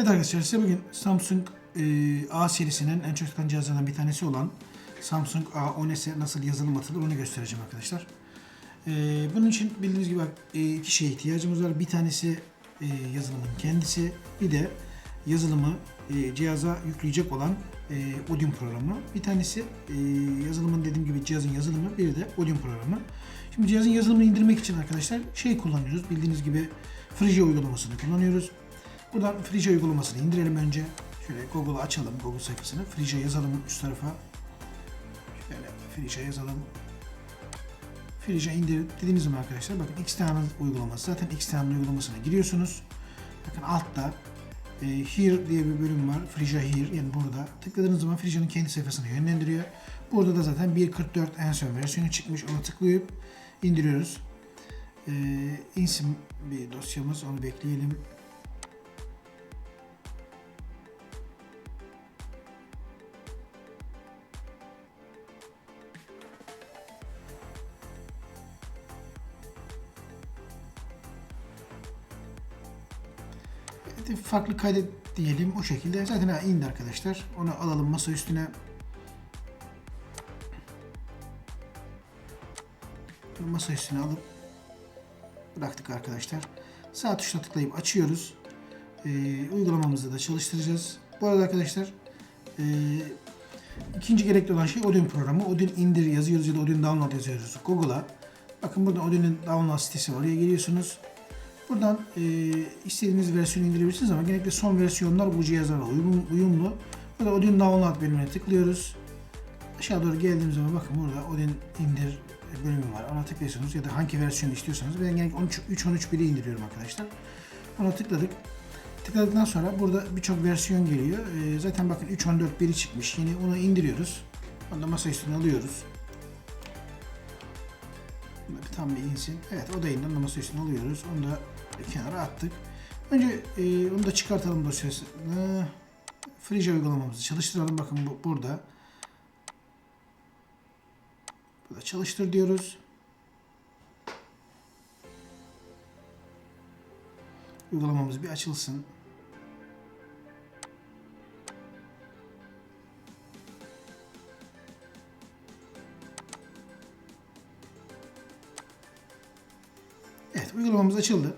Evet arkadaşlar size bugün Samsung e, A serisinin en çok satılan cihazlarından bir tanesi olan Samsung A10s'e nasıl yazılım atılır onu göstereceğim arkadaşlar. E, bunun için bildiğiniz gibi e, iki şeye ihtiyacımız var. Bir tanesi e, yazılımın kendisi, bir de yazılımı e, cihaza yükleyecek olan e, Odin programı. Bir tanesi e, yazılımın dediğim gibi cihazın yazılımı, bir de Odin programı. Şimdi cihazın yazılımını indirmek için arkadaşlar şey kullanıyoruz. Bildiğiniz gibi Frisia uygulamasını kullanıyoruz. Buradan Frisia uygulamasını indirelim önce. Şöyle Google'u açalım, Google sayfasını. Frisia yazalım üst tarafa. Şöyle Frisia yazalım. Frisia indir dediğimiz zaman arkadaşlar bakın Xterm uygulaması. Zaten Xterm uygulamasına giriyorsunuz. Bakın altta e, Here diye bir bölüm var. Frisia Here yani burada. Tıkladığınız zaman Frisia'nın kendi sayfasına yönlendiriyor. Burada da zaten 1.44 en son versiyonu çıkmış. Ona tıklayıp indiriyoruz. E, insim bir dosyamız. Onu bekleyelim. Farklı kaydet diyelim o şekilde. Zaten ha, indi arkadaşlar. Onu alalım masa üstüne. Masa üstüne alıp bıraktık arkadaşlar. Sağ tuşuna tıklayıp açıyoruz. Ee, uygulamamızı da çalıştıracağız. Bu arada arkadaşlar e, ikinci gerekli olan şey Odin programı. Odin indir yazıyoruz ya da Odin download yazıyoruz Google'a. Bakın burada Odin'in download sitesi var. Oraya geliyorsunuz. Buradan e, istediğiniz versiyonu indirebilirsiniz ama genellikle son versiyonlar bu cihazlara uyum, uyumlu. Burada Odin Download bölümüne tıklıyoruz. Aşağı doğru geldiğimiz zaman bakın burada Odin indir bölümü var. Ona tıklıyorsunuz ya da hangi versiyonu istiyorsanız. Ben genellikle 3.13.1'i indiriyorum arkadaşlar. Ona tıkladık. Tıkladıktan sonra burada birçok versiyon geliyor. E, zaten bakın 3.14.1'i çıkmış. Yine onu indiriyoruz. Onu da masa üstüne alıyoruz. Tam bir insin. Evet o da masa üstüne alıyoruz. Onu da kenara attık. Önce e, onu da çıkartalım dosyasını. Frisia uygulamamızı çalıştıralım. Bakın bu, burada. Burada çalıştır diyoruz. Uygulamamız bir açılsın. Evet uygulamamız açıldı.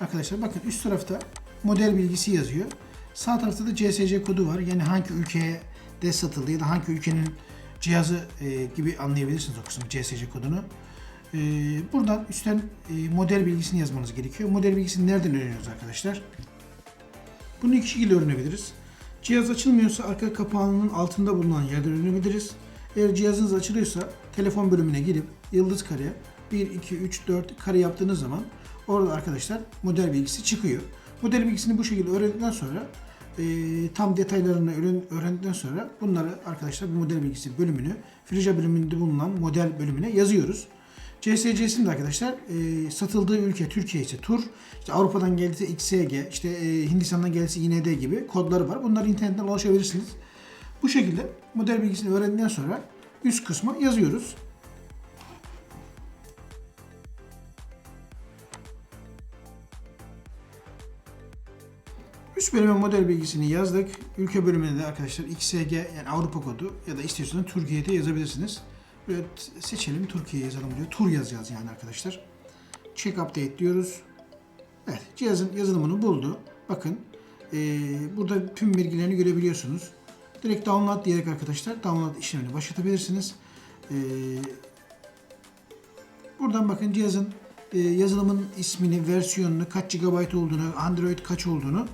Arkadaşlar bakın üst tarafta model bilgisi yazıyor. Sağ tarafta da CSC kodu var. Yani hangi ülkeye de satıldı ya da hangi ülkenin cihazı e, gibi anlayabilirsiniz o kısmı CSC kodunu. E, buradan üstten e, model bilgisini yazmanız gerekiyor. Model bilgisini nereden öğreniyoruz arkadaşlar? Bunu iki şekilde öğrenebiliriz. Cihaz açılmıyorsa arka kapağının altında bulunan yerden öğrenebiliriz. Eğer cihazınız açılıyorsa telefon bölümüne girip yıldız kare 1, 2, 3, 4 kare yaptığınız zaman orada arkadaşlar model bilgisi çıkıyor. Model bilgisini bu şekilde öğrendikten sonra e, tam detaylarını öğren, öğrendikten sonra bunları arkadaşlar bu model bilgisi bölümünü Frisia bölümünde bulunan model bölümüne yazıyoruz. CSC'sinin de arkadaşlar e, satıldığı ülke Türkiye ise TUR, işte Avrupa'dan geldiyse XSG, işte e, Hindistan'dan geldiyse IND gibi kodları var. Bunları internetten ulaşabilirsiniz. Bu şekilde model bilgisini öğrendikten sonra üst kısma yazıyoruz. Üst bölüme model bilgisini yazdık. Ülke bölümüne de arkadaşlar XSG yani Avrupa kodu ya da istiyorsanız Türkiye'de yazabilirsiniz. Böyle seçelim Türkiye yazalım diyor. Tur yazacağız yani arkadaşlar. Check update diyoruz. Evet cihazın yazılımını buldu. Bakın eee, burada tüm bilgilerini görebiliyorsunuz. Direkt download diyerek arkadaşlar download işlemini başlatabilirsiniz. Eee, buradan bakın cihazın e, yazılımın ismini, versiyonunu, kaç GB olduğunu, Android kaç olduğunu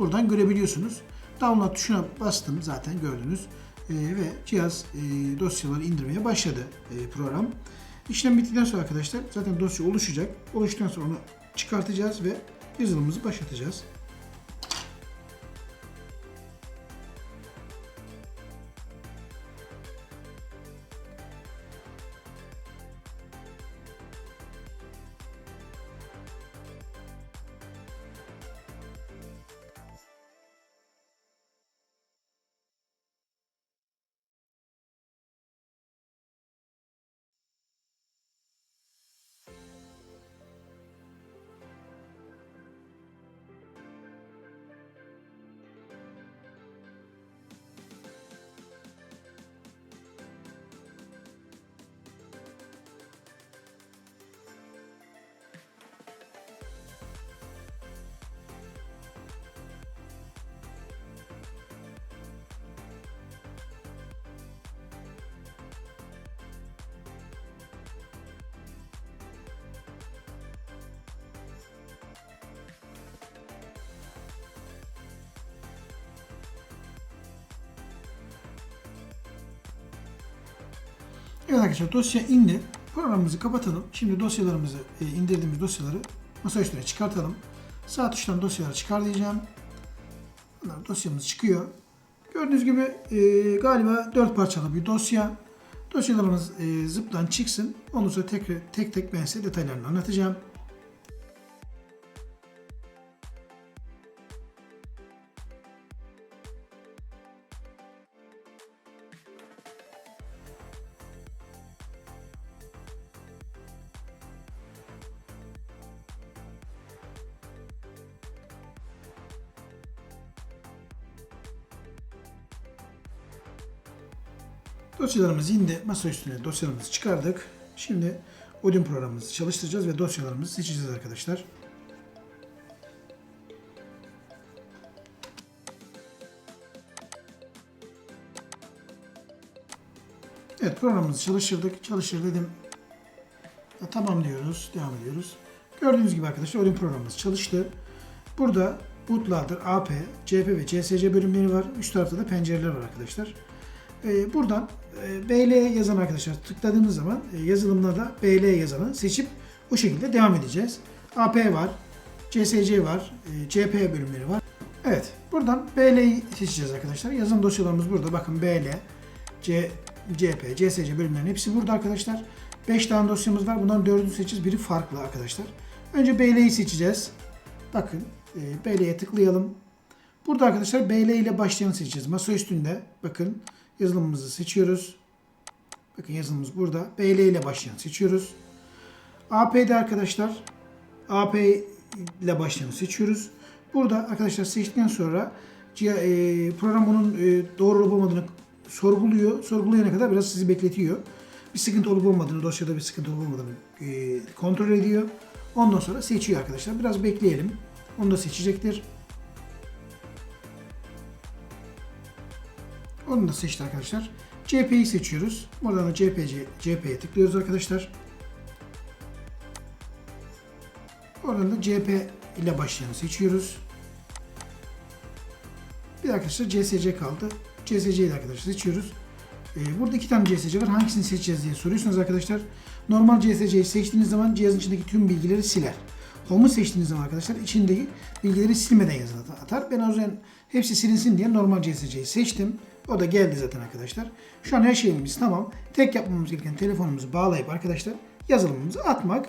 buradan görebiliyorsunuz. Download tuşuna bastım zaten gördünüz. E, ve cihaz e, dosyaları indirmeye başladı e, program. İşlem bittikten sonra arkadaşlar zaten dosya oluşacak. Oluştuktan sonra onu çıkartacağız ve yazılımımızı başlatacağız. Evet arkadaşlar dosya indi. Programımızı kapatalım. Şimdi dosyalarımızı, e, indirdiğimiz dosyaları masa üstüne çıkartalım. Sağ tuştan dosyaları çıkar diyeceğim. Bunlar dosyamız çıkıyor. Gördüğünüz gibi e, galiba 4 parçalı bir dosya. Dosyalarımız e, zıptan çıksın. Ondan sonra tek tek, tek ben size detaylarını anlatacağım. Dosyalarımız indi. Masa üstüne dosyalarımızı çıkardık. Şimdi Odin programımızı çalıştıracağız ve dosyalarımızı seçeceğiz arkadaşlar. Evet programımızı çalıştırdık. Çalıştır dedim. Ya, Tamam diyoruz. Devam ediyoruz. Gördüğünüz gibi arkadaşlar Odin programımız çalıştı. Burada bootloader, AP, CP ve CSC bölümleri var. Üst tarafta da pencereler var arkadaşlar. Ee, buradan BL yazan arkadaşlar tıkladığımız zaman e, yazılımlarda BL yazanı seçip o şekilde devam edeceğiz. AP var, CSC var, e, CP bölümleri var. Evet, buradan BL'yi seçeceğiz arkadaşlar. Yazılım dosyalarımız burada. Bakın BL, C, CP, CSC bölümlerinin hepsi burada arkadaşlar. 5 tane dosyamız var. Bunların 4'ünü seçeceğiz. Biri farklı arkadaşlar. Önce BL'yi seçeceğiz. Bakın e, BL'ye tıklayalım. Burada arkadaşlar BL ile başlayanı seçeceğiz. Masa üstünde bakın yazılımımızı seçiyoruz. Bakın yazılımımız burada. BL ile başlayan seçiyoruz. AP'de arkadaşlar AP ile başlayanı seçiyoruz. Burada arkadaşlar seçtikten sonra e, program bunun e, doğru olup olmadığını sorguluyor. Sorgulayana kadar biraz sizi bekletiyor. Bir sıkıntı olup olmadığını, dosyada bir sıkıntı olup olmadığını e, kontrol ediyor. Ondan sonra seçiyor arkadaşlar. Biraz bekleyelim. Onu da seçecektir. Onu da seçti arkadaşlar. CP'yi seçiyoruz. Buradan da CPC, CP'ye tıklıyoruz arkadaşlar. Oradan da CP ile başlayanı seçiyoruz. Bir arkadaşlar CSC kaldı. CSC'yi de arkadaşlar seçiyoruz. Ee, burada iki tane CSC var. Hangisini seçeceğiz diye soruyorsunuz arkadaşlar. Normal CSC'yi seçtiğiniz zaman cihazın içindeki tüm bilgileri siler. Home'u seçtiğiniz zaman arkadaşlar içindeki bilgileri silmeden yazılı atar. Ben o yüzden hepsi silinsin diye normal CSC'yi seçtim. O da geldi zaten arkadaşlar. Şu an her şeyimiz tamam. Tek yapmamız gereken telefonumuzu bağlayıp arkadaşlar yazılımımızı atmak.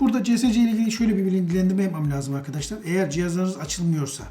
Burada CSC ile ilgili şöyle bir bilgilendirme yapmam lazım arkadaşlar. Eğer cihazlarınız açılmıyorsa,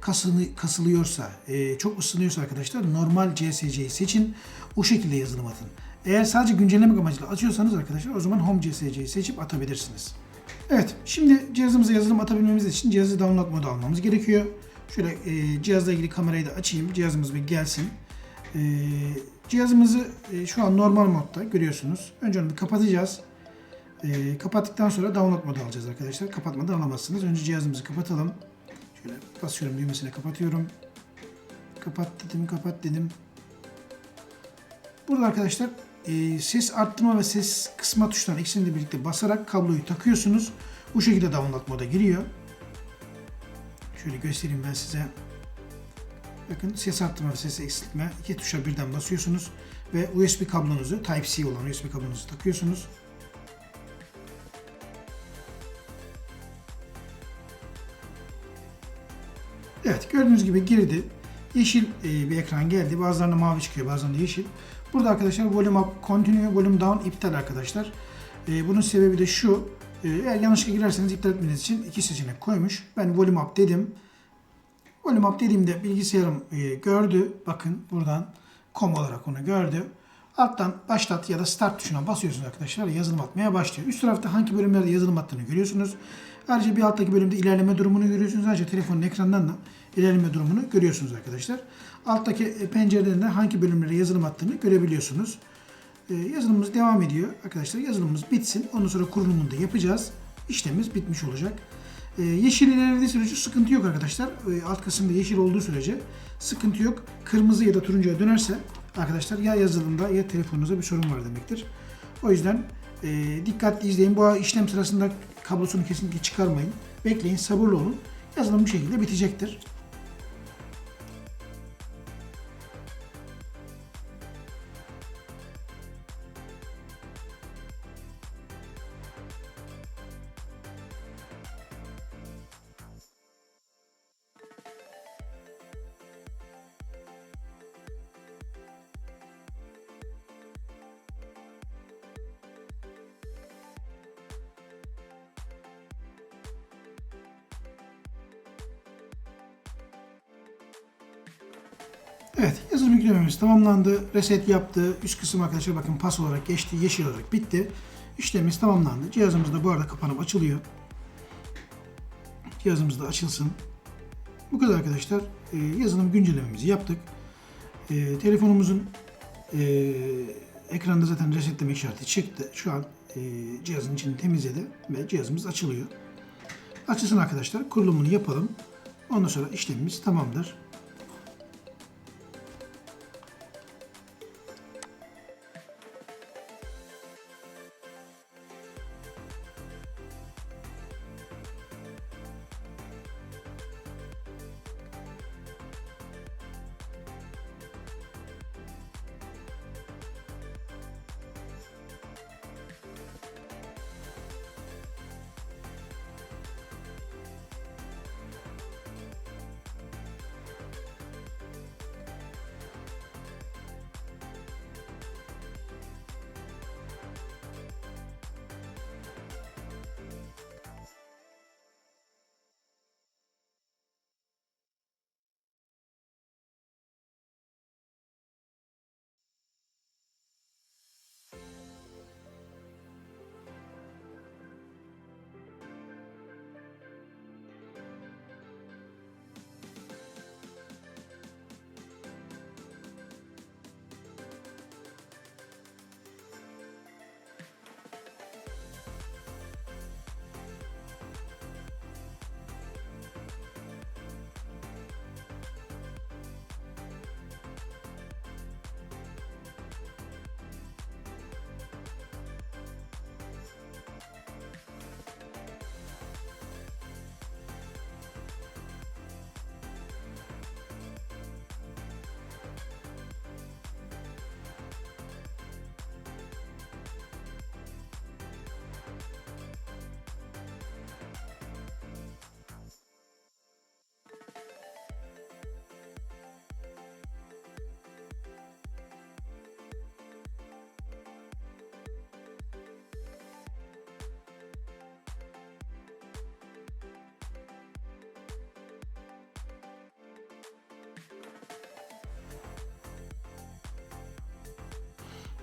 kasılı, kasılıyorsa, e, çok ısınıyorsa arkadaşlar normal CSC'yi seçin. O şekilde yazılım atın. Eğer sadece güncellemek amacıyla açıyorsanız arkadaşlar o zaman Home CSC'yi seçip atabilirsiniz. Evet, şimdi cihazımıza yazılım atabilmemiz için cihazı download modu almamız gerekiyor. Şöyle e, cihazla ilgili kamerayı da açayım. Cihazımız bir gelsin. E, cihazımızı e, şu an normal modda görüyorsunuz. Önce onu bir kapatacağız. E, kapattıktan sonra download modu alacağız arkadaşlar. Kapatmadan alamazsınız. Önce cihazımızı kapatalım. Şöyle basıyorum düğmesine kapatıyorum. Kapat dedim, kapat dedim. Burada arkadaşlar e, ses arttırma ve ses kısma tuşlarını ikisini de birlikte basarak kabloyu takıyorsunuz. Bu şekilde download moda giriyor. Şöyle göstereyim ben size. Bakın ses arttırma ve ses eksiltme iki tuşa birden basıyorsunuz ve USB kablonuzu Type-C olan USB kablonuzu takıyorsunuz. Evet gördüğünüz gibi girdi. Yeşil e, bir ekran geldi. Bazılarında mavi çıkıyor, bazılarında yeşil. Burada arkadaşlar volume up, continue, volume down iptal arkadaşlar. E, bunun sebebi de şu. E, eğer yanlışlıkla girerseniz iptal etmeniz için iki seçenek koymuş. Ben volume up dedim. Volume up dediğimde bilgisayarım e, gördü. Bakın buradan com olarak onu gördü. Alttan başlat ya da start tuşuna basıyorsunuz arkadaşlar. Yazılım atmaya başlıyor. Üst tarafta hangi bölümlerde yazılım attığını görüyorsunuz. Ayrıca bir alttaki bölümde ilerleme durumunu görüyorsunuz. Ayrıca telefonun ekranından da ilerleme durumunu görüyorsunuz arkadaşlar. Alttaki e, pencereden de hangi bölümlere yazılım attığını görebiliyorsunuz. Ee, yazılımımız devam ediyor arkadaşlar. Yazılımımız bitsin. Ondan sonra kurulumunu da yapacağız. İşlemimiz bitmiş olacak. Ee, yeşil ilerlediği sürece sıkıntı yok arkadaşlar. Ee, alt kısımda yeşil olduğu sürece sıkıntı yok. Kırmızı ya da turuncuya dönerse arkadaşlar ya yazılımda ya telefonunuzda bir sorun var demektir. O yüzden e, dikkatli izleyin. Bu işlem sırasında kablosunu kesinlikle çıkarmayın. Bekleyin, sabırlı olun. Yazılım bu şekilde bitecektir. Evet, yazılım yüklememiz tamamlandı. Reset yaptı. Üst kısım arkadaşlar bakın pas olarak geçti. Yeşil olarak bitti. İşlemimiz tamamlandı. Cihazımız da bu arada kapanıp açılıyor. Cihazımız da açılsın. Bu kadar arkadaşlar. Ee, yazılım güncellememizi yaptık. Ee, telefonumuzun e, ekranda zaten resetleme işareti çıktı. Şu an e, cihazın içini temizledi ve cihazımız açılıyor. Açılsın arkadaşlar. Kurulumunu yapalım. Ondan sonra işlemimiz tamamdır.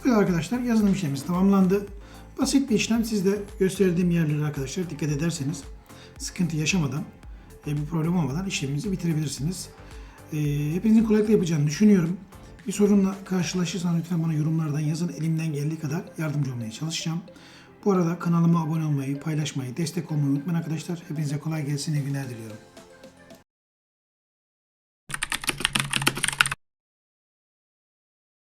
Bu kadar arkadaşlar. Yazılım işlemimiz tamamlandı. Basit bir işlem. Siz de gösterdiğim yerlere arkadaşlar dikkat ederseniz sıkıntı yaşamadan, e, bir problem olmadan işleminizi bitirebilirsiniz. E, hepinizin kolaylıkla yapacağını düşünüyorum. Bir sorunla karşılaşırsanız lütfen bana yorumlardan yazın. Elimden geldiği kadar yardımcı olmaya çalışacağım. Bu arada kanalıma abone olmayı, paylaşmayı, destek olmayı unutmayın arkadaşlar. Hepinize kolay gelsin, iyi günler diliyorum.